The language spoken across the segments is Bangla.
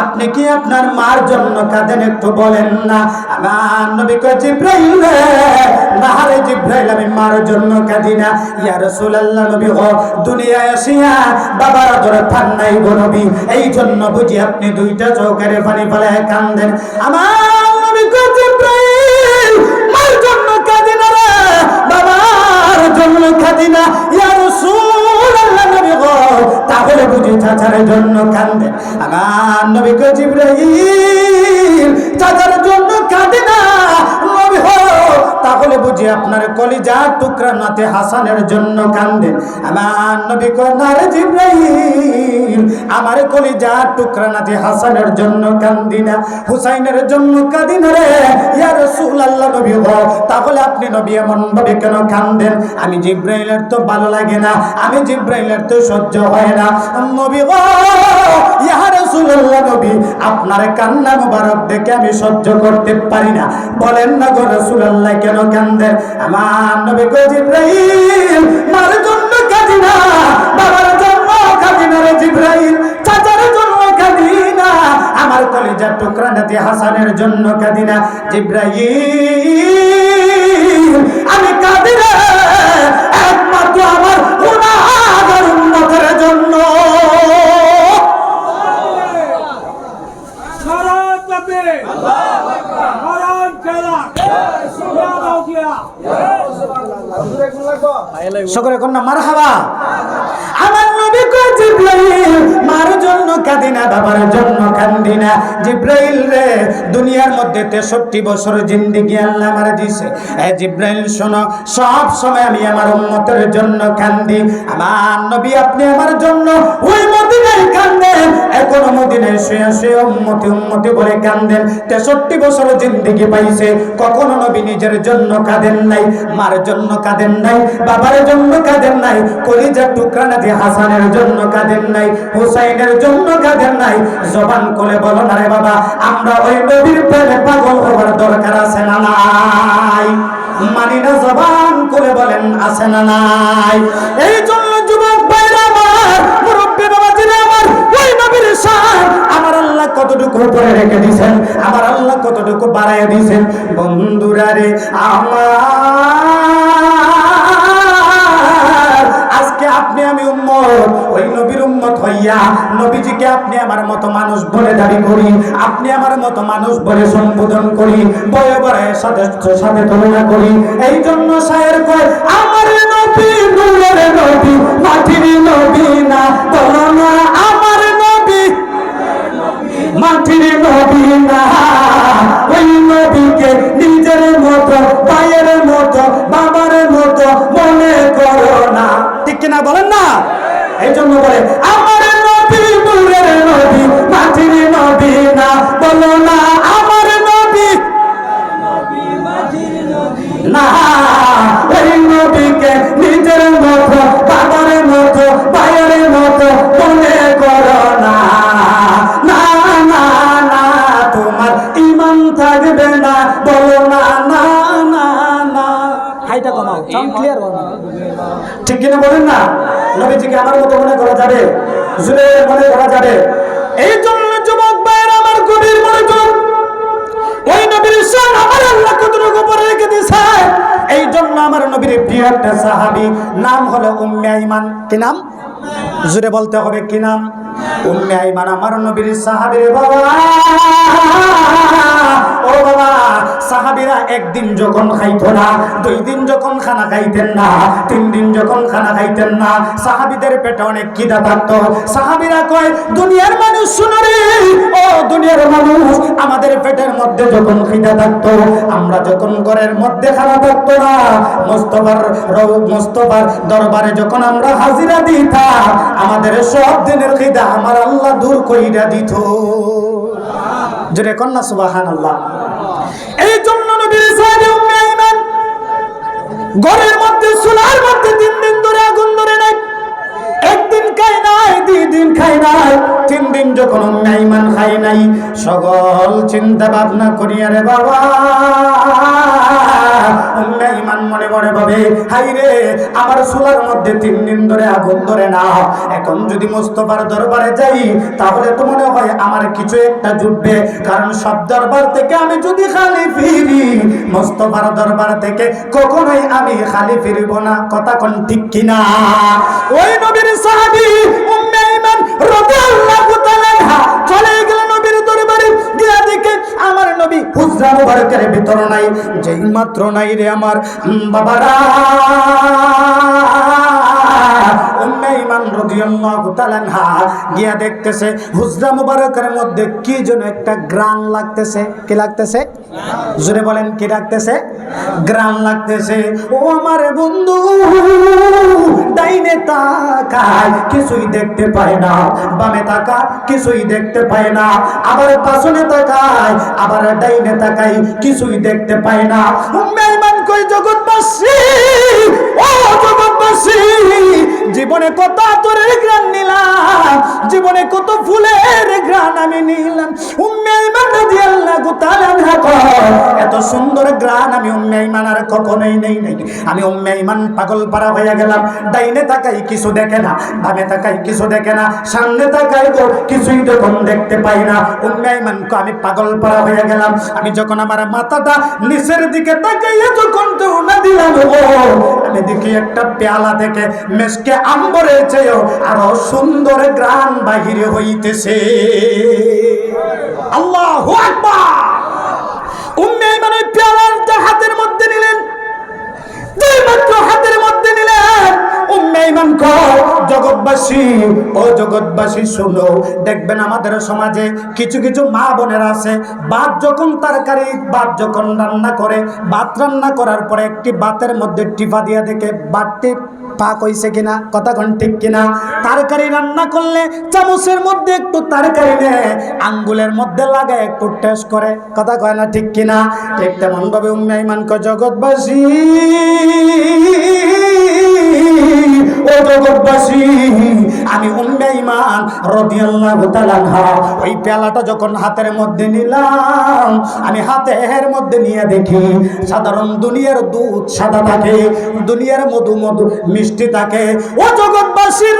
আপনি কি আপনার মার জন্য কাঁদেন একটু বলেন না? আমার নবী কয়, জিব্রাইল রে, না রে জিব্রাইল, আমি মার জন্য কাঁদি না। ইয়া রাসূলুল্লাহ নবী গো, দুনিয়ায় আসিয়া বাবার ধরে ফান নাই গো নবী। এই জন্য বুঝি আপনি দুইটা চৌকারে পানি ফেলায় কান্দেন আমার নবী কয়, জিব্রাইল, মার জন্য কাঁদি না বাবার জন্য কাঁদি না। ইয়া রাসূলুল্লাহ নবী বুঝি চাচার জন্য কান্দে। আমার নবী কজিব রহিম চাচার জন্য কাঁদে না। তাহলে বুঝি আপনার কলিজা টুকরা নাতে হাসানের জন্য কান্দেন আমার নবী কো না রে জিব্রাইল, আমার কলিজা টুকরা নাতে হাসানের জন্য কান্দি না। হুসাইনের জন্য কাঁদি না রে। ইয়া রাসূলুল্লাহ নবী, হো, তাহলে আপনি নবী এমন ভাবে কেন কান্দেন? আমি জিব্রাইলের তো ভালো লাগে না, আমি জিব্রাইলের তো সহ্য হয় না। নবী গো ইয়া রাসূলুল্লাহ নবী, আপনার কান্না মুবারক দেখে আমি সহ্য করতে পারি না। বলেন না গো রাসূলুল্লাহ, কেন কান্দেন আমার নবী গো ইব্রাহিম মার জন্য কাঁদি না বাবার জন্য কাঁদি না রে জিব্রাইল, চাচার জন্য কাঁদি না আমার কলিজার টুকরা নাতি হাসানের জন্য কাঁদি না জিব্রাহিম আমি কাঁদি রে কাঁদি না বাবার জন্য কান্দি না। জিব্রাইল রে, দুনিয়ার মধ্যে তেষট্টি বছর জিন্দিগি আল্লাহ দিছে। এ জিব্রাইল, শোনো, সব সময় আমি আমার উন্মতের জন্য কান্দি। আমার নবী আপনি আমার জন্য ওই কান্দেন। এখন মদিনায় শুয়ে শুয়ে উম্মতি উম্মতি বলে কান্দেন। তেষট্টি বছর জিন্দিগি পাইছে। কখনো নবী নিজের জন্য কাঁদেন নাই, মার জন্য কাঁদেন নাই, বাবার জন্য কাঁদেন নাই, কলিজার টুকরা নাতি হাসানের জন্য কাঁদেন নাই, হুসাইনের জন্য কাঁদেন নাই। জবান করে বলো না রে বাবা, আমরা ওই নবীর প্রেমে পাগল হওয়ার দরকার আছে না নাই? মানি না জবান করে বলেন, আছে না নাই? এই জন্য রেখে দিয়েছেন। আমার আল্লাহ কতটুকু বাড়াইয়া দিয়েছেন? বন্ধুরা রে আমার, আজকে আপনি আমি উম্মত, ওই নবীর উম্মত হইয়া নবীজিকে আপনি আমার মতো মানুষ বলে দাবি করি, আপনি আমার মতো মানুষ বলে সম্বোধন করি, বয়ে বয়ে সাথে সাথে তুলনা করি। এই জন্য সায়ের কয়, আমার নবী নূরের নবী, মাটির নবী না বলো আমার মাটির নবী না ওই নবীকে নিজের মতো, ভাইয়ের মতো, বাবার মতো মনে করো না। ঠিক কিনা বলেন না? এই জন্য বলে, আমার একটা সাহাবি নাম হলো উম্মে ইমান কি নাম? জুড়ে বলতে হবে কি নাম? উম্মে আইমান, আমার নবীর সাহাবীর বাবা। ও বাবা একদিন যখন না, দুই দিন যখন খানা খাইতেন না, তিন দিন যখন খানা খাইতেন না, সাহাবীদের পেটে অনেক খিদা থাকতো। সাহাবীরা কয়, দুনিয়ার মানুষ শুনো রে, ও দুনিয়ার মানুষ, আমাদের পেটের মধ্যে যখন খিদা থাকতো, আমরা যখন ঘরের মধ্যে খানা থাকতো না, মোস্তফার মোস্তফার দরবারে যখন আমরা হাজিরা দিতাম, আমাদের সব দিনের খিদা আমার আল্লাহ দূর করিয়া দিত। জোরে কন্যা সুবাহান আল্লাহ এই জন্য নবীর ঘরের মধ্যে, চুলার মধ্যে তিন দিন ধরে আগুন ধরে দিন যখন মেহমান খাই নাই, সকল চিন্তা ভাবনা করিয়া রে বাবা মেহমান মনে মনে ভাবে, হাই রে, আমার চুলার মধ্যে তিন দিন ধরে আগুন ধরে না, এখন যদি মোস্তফার দরবারে যাই, তাহলে তো মনে হয় আমার কিছু একটা জুটবে, কারণ সব দরবার থেকে আমি যদি খালি ফিরি, মোস্তফার দরবার থেকে কখনোই আমি খালি ফিরব না, কথা কোন ঠিক কিনা? ওই নবীর সাহাবী উম্মে ইমান রাদিয়াল্লাহু চলে গেল নবীর দরবারে। গিয়া দেখে আমার নবী হুজরা মুবারকের ভিতর নাই যেই মাত্র নাই রে আমার বাবারা। ইমান গিয়া দেখতেছে, হুজরা মুবারকের মধ্যে কি যেন একটা গ্রান লাগতেছে। কি লাগতেছে? জোরে বলেন, কি লাগতেছে? গ্রান লাগতেছে। ও আমার বন্ধু কিছুই দেখতে পায় না। বামে তাকা কিছুই দেখতে পায় না। আবার পাশনে তাকায়, আবার ডাইনে তাকাই কিছুই দেখতে পায় না। মেহমান কই জগৎবাসী? ও জগৎবাসী! জীবনে কত আতরের গ্রান নিলাম জীবনে কত ফুলের গ্রান আমি নিলাম। উম্মে ইমান রাদিয়াল্লাহু তাআলা এত সুন্দর গ্রান আমি উম্মে ইমান আর কখনোই নেই নাই। আমি উম্মে ইমান পাগল পারা হয়ে গেলাম ডাইনে তাকাই কিছু দেখে না বামে তাকাই কিছু দেখে না সামনে তাকাই গো কিছুই যখন দেখতে পাই না। উম্মে ইমান কয়, আমি পাগল পারা হয়ে গেলাম আমি যখন আমার মাথাটা নিচের দিকে তাকাইয়া যখন তো না দিলাম গো আমি দেখি একটা পেয়ালা থেকে মেসকে আম্বরের চেয়েও আরও সুন্দর গ্রাম বাহিরে হইতেছে। আল্লাহ আকবার! জগৎবাসী, ও জগৎবাসী, শুনো। দেখবেন আমাদের সমাজে কিছু কিছু মা বোনেরা আছে। ভাত যখন তরকারি ভাত যখন রান্না করে, ভাত রান্না করার পরে একটি ভাতের মধ্যে টিপা দিয়া দেখে, ভাতটি পাক হইছে কিনা? কথা কোন ঠিক কিনা? তরকারি রান্না করলে চামচের মধ্যে একটু তরকারি নেয়, আঙ্গুলের মধ্যে লাগায় একটু টেস্ট করে। কথা কয় না ঠিক কিনা? ঠিক তেমন ভাবে উম্মে ইমান কয় জগৎবাসী। ও জগৎবাসী আমি তাআলা ওই যখন হাতের মধ্যে নিলাম, আমি মধ্যে নিয়ে দেখি, সাধারণ দুনিয়ার দুধ সাদা থাকে, দুনিয়ার মধু মধু মিষ্টি থাকে। ও জগৎবাসীর,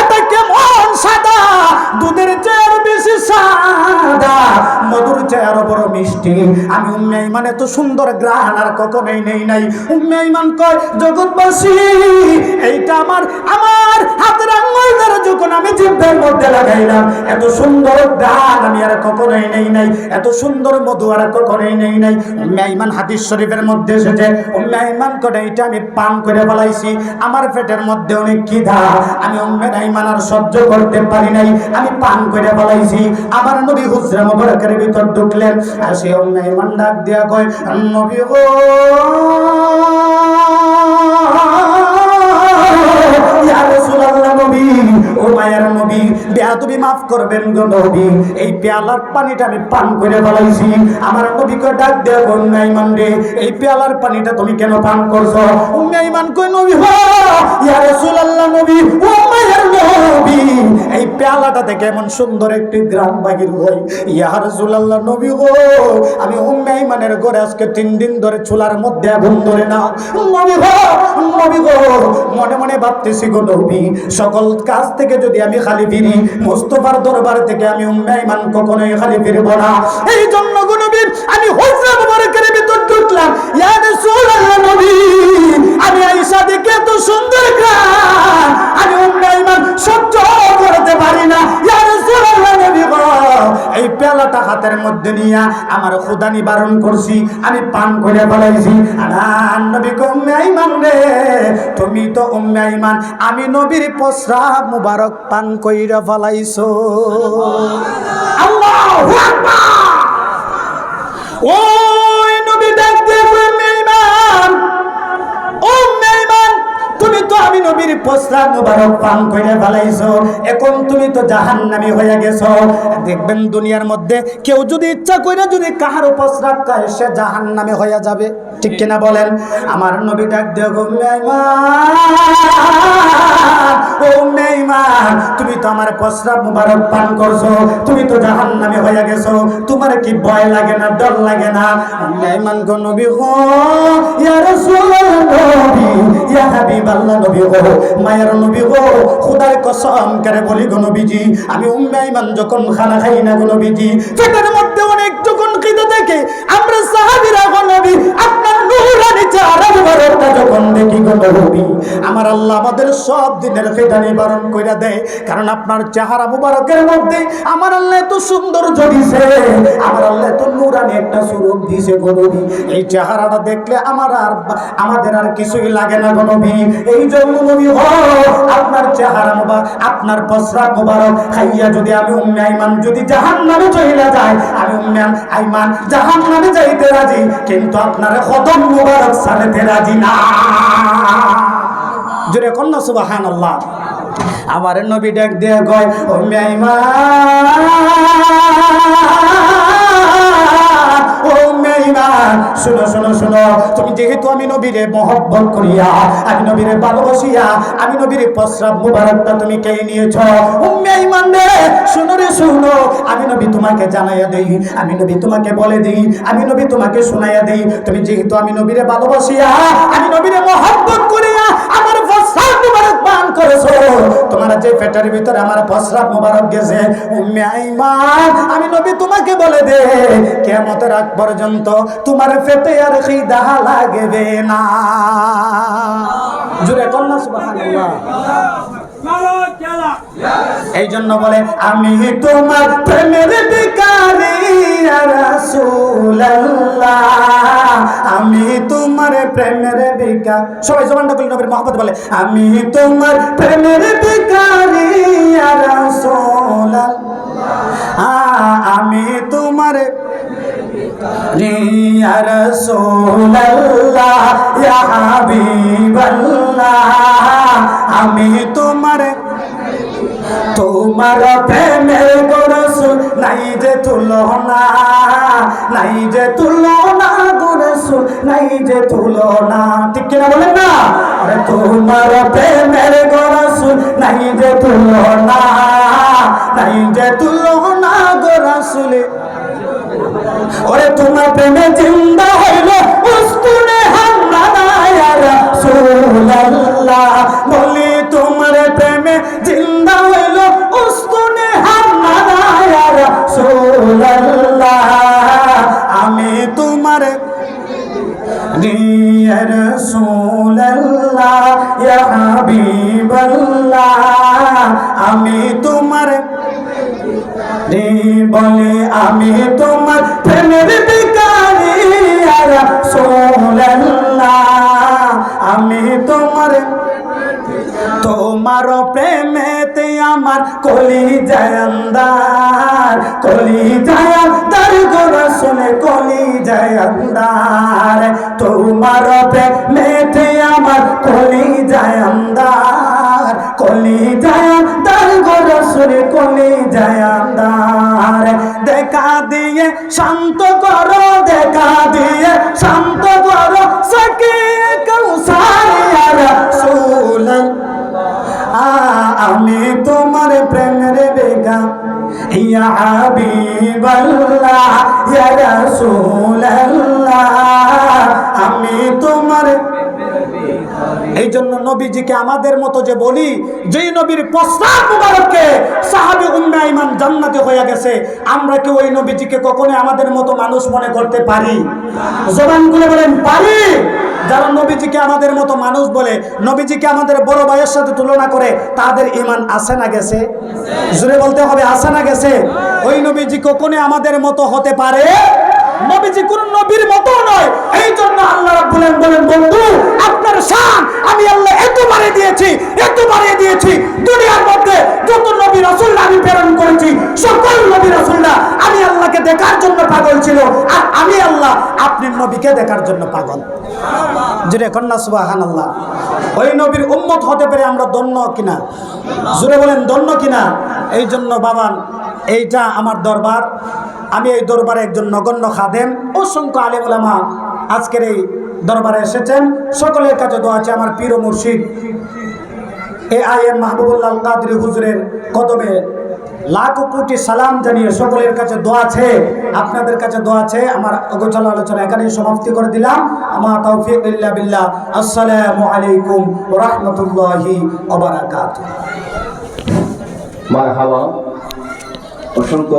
এটা কেমন সাদা? দুধের মধুর চেয়ে আরও বড় মিষ্টি। আমি উম্মে ইমান এত সুন্দর গ্রান আর কখনোই নেই নাই। উম্মে ইমান কয়, জগৎবাসী, এইটা আমার আমার হাতের আঙ্গুল দ্বারা যখন আমি জিভের মধ্যে লাগাইলাম, এত সুন্দর গান আমি আর কখনোই নেই নাই। এত সুন্দর মধু আর কখনোই নেই নাই। উম্মে ইমান হাদিস শরীফের মধ্যে এসেছে, উম্মে ইমান করে এটা আমি পান করে বলাইছি আমার পেটের মধ্যে অনেক খিদা। আমি উম্মে ইমান আর সহ্য করতে পারি নাই। আমি পান করে বলাইছি আমার নবী হুজরা মোবারকের ভিতর ঢুকলেন আর সে উম্মে ইমান ডাক দিয়া কয়, নবী গো বেয়াদবি মাফ এই পানিটা আমি পান আমার এই তুমি কেন পান করছ? নবী পেয়ালাটা থেকে এমন সুন্দর একটি গ্রাম বাহির হয় ইয়া রাসূলুল্লাহ, নবী গো, আমি উম্মে ইমানের ঘরে আজকে তিন দিন ধরে চুলার মধ্যে আগুন ধরে না। নবী গো নবী গো, মনে মনে ভাবতেছি গো নবী, সকল কাজ থেকে যদি আমি খালি ফিরি, মোস্তফার দরবার থেকে আমি উম্মে ইমান কখনোই খালি ফিরব না। এই জন্য গো নবী, আমি হুজরা মুবারকের ভিতর ঢুকলাম। ইয়া রাসূলুল্লাহ, নবী, আমি আয়েশা দেখে এত পেলাটা হাতের মধ্যে নিয়া আমার খুদা নিবারণ করছি আমি পান করে বলাইছি আনান নবী উম্মে রে তুমি তো উম্মে আমি নবীর প্রস্রাব মুবারক পান কইরা বলাইছ আল্লাহু আকবার। ওই প্রস্তাব মুবারক পান করে ফেলাইছো। এখন তুমি তো জাহান্নামী হয়ে গেছো। দেখবেন দুনিয়ার মধ্যে কেউ যদি ইচ্ছা করে যদি কাহার প্রস্রাব খায় সে জাহান্নামী হয়ে যাবে। ঠিক কিনা বলেন? আমার নবী ডাক মেহমান, ও মেহমান, তুমি তো আমার প্রস্রাব মুবারক পান করছ। তুমি তো জাহান্নামী হয়ে গেছো। তোমার কি ভয় লাগে না ডর লাগে না? মেহমান গো নবী গো ইয়া রাসূলুল্লাহ নবী ইয়া হাবিবাল্লাহ নবী গো মায়ের নবী গো, খুদার কসম করে বলি গো নবীজি, আমি উম্মে আইমান যখন খানা খাই না গো নবীজি, পেটের মধ্যে অনেক যখন খিদে থাকে, আমরা সাহাবীরা গো নবী, আপনার আপনার চেহারা কিছুই লাগে না আপনার মুবারক খাইয়া যদি আমি উম্মে আইমান যদি জাহান্নামে চলে যায় আমি আইমান জাহান্নামে যাইতে রাজি কিন্তু আপনার কদম মুবারক সালাতে রাজি না। জোরে কন্যা সুবাহান আমার নবী ডাক দিয়ে গয় ও মেইমান শুনো শুনো শুনো, তুমি যেহেতু আমি নবীরে মহব্বত করিয়া, আমি নবীরে ভালোবাসিয়া, আমি নবীরে প্রস্রাব মুবারকটা তুমি কে নিয়েছ? উম্মে মেইমান রে শুনো রে, শুনো, আমি নবী তোমাকে জানাইয়া দেই, আমি নবী তোমাকে বলে দেই, আমি নবী তোমাকে শোনাইয়া দেই, তুমি যেহেতু আমি নবীরে ভালোবাসিয়া, আমি নবীরে মহব্বত করিয়া প্রস্রাব তোমার যে পেটের ভিতরে আমার প্রস্রাব মুবারক গেছে আমি নবী তোমাকে বলে দে কেমতের আগ পর্যন্ত তোমার পেটে আর খিদা লাগবে না। জুড়ে কন্যা সুবহানাল্লাহ। এই জন্য বলে আমি তোমার প্রেমের আমি তোমার প্রেমের বিকার সবাই নবীর মহব্বত বলে, আমি তোমার প্রেমের বিকারি আমি তোমার আমি তোমার তোমার প্রেমের গরসুল নাই যে তুলনা, নাই যে তুলনা গরসুল নাই যে তুলনা। ঠিক কিনা বলেন না? আরে তোমার প্রেমের গরসুল নাই যে তুলনা, নাই যে তুলনা গরসুলে ওরে তোমার প্রেমে জিন্দা আমি তোমার বলে আমি তোমার প্রেমের আমি তোমার তোমার প্রেমেতে আমার কলি জয়ন্দার কলি জয়ন্দার গোরা শুনে কলি জয়ন্দার তোমার প্রেমেতে আমার কলি জয়ন্দার গোরা শুনে কলি জয়ন্দার। দেখা দিয়ে শান্ত করো, দেখা দিয়ে শান্ত করো সকে কৌসারিয়া রাসূলুল্লাহ আমি তোমার প্রেমের বেগা ইয়া হাবিবাল্লাহ, ইয়া রাসূলুল্লাহ। আমি তোমার এই জন্য নবীজিকে আমাদের মতো যে বলি, যেই নবীর প্রস্তাব মুবারককে সাহাবী উম্মে ইমান জান্নাতে হয়ে গেছে, আমরা কি ওই নবীজিকে কখনো আমাদের মতো মানুষ মনে করতে পারি? জবান খুলে বলেন, পারি। যারা নবীজিকে আমাদের মতো মানুষ বলে, নবীজিকে আমাদের বড় ভাইয়ের সাথে তুলনা করে, তাদের ইমান আছে না গেছে? জুড়ে বলতে হবে, আছে না গেছে? ওই নবীজি কখনো আমাদের মতো হতে পারে? নবীজি কোন নবীর মতো নয় এই জন্য আল্লাহ রাব্বুল আলামিন বলেন বন্ধু আপনার শান আমি আল্লাহ এত বাড়িয়ে দিয়েছি এত বাড়িয়ে দিয়েছি। দুনিয়ার মধ্যে যত নবী রাসূল আমি প্রেরণ করেছি, সকল নবী রাসূলরা আমি আল্লাহকে দেখার জন্য পাগল ছিল, আর আমি আল্লাহ আপনি নবীকে দেখার জন্য পাগল। জুড়ে কন্যা সুবাহান আল্লাহ ওই নবীর উম্মত হতে পেরে আমরা দন্য কিনা? জুড়ে বলেন দন্য কিনা? এই জন্য বাবান, এইটা আমার দরবার। আমি এই দরবারে একজন নগণ্য খাদেম। অসংখ্য আলেম আজকের এই দরবারে এসেছেন। সকলের কাছে দোয়া আছে, আমার পীর মুর্শিদ। A I M Mahbubullah Qadri হুজুরের কদমে লাখ কোটি সালাম জানিয়ে সকলের কাছে দোয়া আছে, আপনাদের কাছে দোয়া আছে, আমার অগোচল আলোচনা এখানেই সমাপ্তি করে দিলাম। আমার তৌফিক বিল্লাহ। আসসালামু আলাইকুম রহমতুল্লাহি অবরাকাত মারহাবা। অসংখ্য